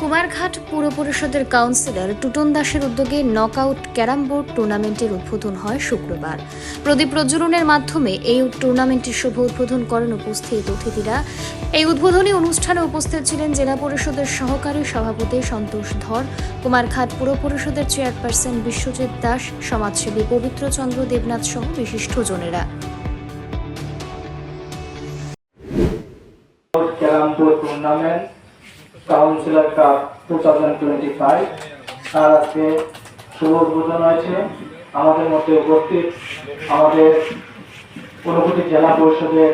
কুমারঘাট পুর পরিষদের councillor two-tone দাসের উদ্যোগে নকআউট ক্যারাম বোর্ড টুর্নামেন্টের উদ্বোধন হয় শুক্রবার। প্রদীপ প্রজ্বলনের মাধ্যমে এই টুর্নামেন্টের শুভ উদ্বোধন করেন উপস্থিত অতিথিরা। এই উদ্বোধনী অনুষ্ঠানে উপস্থিত ছিলেন জেলা পরিষদের সহকারী সভাপতি সন্তোষ ধর, কুমারঘাট পুর পরিষদের চেয়ারপারসন বিশ্বজিৎ দাস, সমাজসেবী পবিত্রচন্দ্র দেবনাথ সহ বিশিষ্টজনেরা। Tournament councillor cup two thousand twenty five তার আজকে শুভ উদ্বোধন হয়েছে। আমাদের মধ্যে উপস্থিত আমাদের অনুভূতি জেলা পরিষদের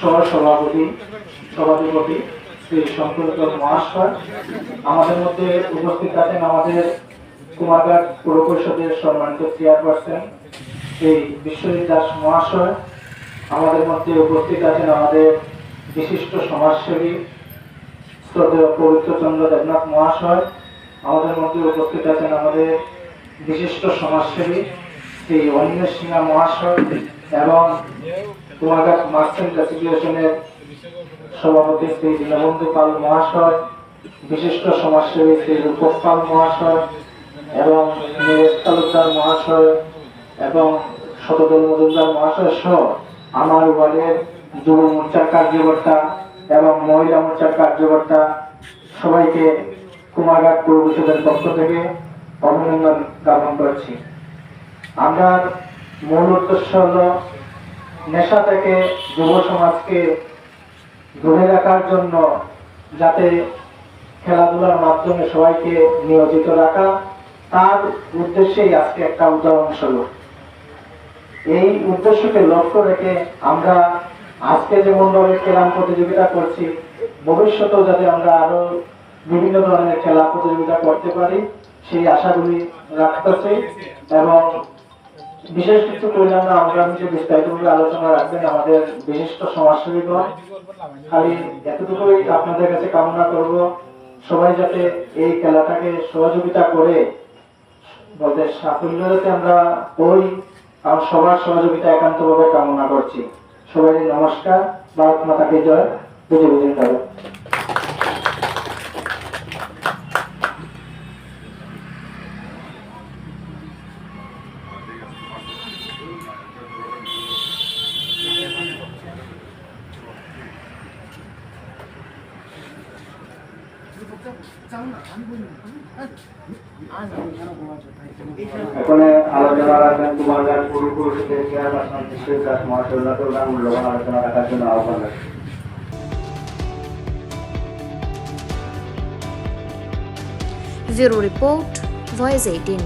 সহ সভাপতি সভাধিপতি শ্রী শঙ্করত মহাশয়। আমাদের মধ্যে উপস্থিত আছেন আমাদের কুমারঘাট পৌর পরিষদের সম্মানিত চেয়ারপারসন শ্রী বিশ্বজিৎ দাস মহাশয়। আমাদের মধ্যে উপস্থিত আছেন আমাদের বিশিষ্ট সমাজসেবী শ্রদ্ধেয় পবিত্রচন্দ্র দেবনাথ মহাশয় আমাদের মধ্যে উপস্থিত আছেন আমাদের বিশিষ্ট সমাজসেবী শ্রী অনিমেষ সিনহা মহাশয় এবং কুমারঘাট মার্চেন্ট অ্যাসোসিয়েশনের সভাপতি শ্রী দীনবন্ধু পাল মহাশয়, বিশিষ্ট সমাজসেবী শ্রী রূপক পাল মহাশয় এবং নীরেশ তালুকদার মহাশয় এবং শতদল মজুমদার মহাশয় সহ আমার ওয়ার্ডের যুব মোর্চার কার্যকর্তা এবং মহিলা মোর্চার কার্যকর্তা সবাইকে কুমারঘাট পৌর পরিষদের পক্ষ থেকে অভিনন্দন জ্ঞাপন করছি। আমরা মূল উদ্দেশ্য হল নেশা থেকে যুব সমাজকে ধরে রাখার জন্য যাতে খেলাধুলার মাধ্যমে সবাইকে নিয়োজিত রাখা, তার উদ্দেশ্যেই আজকে একটা উদাহরণ স্বরূপ এই উদ্দেশ্যকে লক্ষ্য রেখে আমরা আজকে যেমন ভাবে খেলা প্রতিযোগিতা করছি, ভবিষ্যতেও যাতে আমরা আরও বিভিন্ন ধরনের খেলা প্রতিযোগিতা করতে পারি, সেই আশাগুলি রাখতেছি এবং বিশেষ কিছু করলে আমরা যে বিস্তারিতভাবে আলোচনা রাখবেন আমাদের বিশিষ্ট সমাজসেবীগণ, খালি এতটুকুই আপনাদের কাছে কামনা করব, সবাই যাতে এই খেলাটাকে সহযোগিতা করে, বলতে সাফল্য যাতে আমরা ওই আর সবার সহযোগিতা একান্তভাবে কামনা করছি। সবাই নমস্কার ভারত মাতাকে জয় বুঝে বুঝে যাবে এখন আলোচনা রাখবেন পৌর মহাশয় উন্নত মূল্যবান আলোচনা রাখার জন্য আহ্বান রাখছি রিপোর্ট ভয়েস এইটিন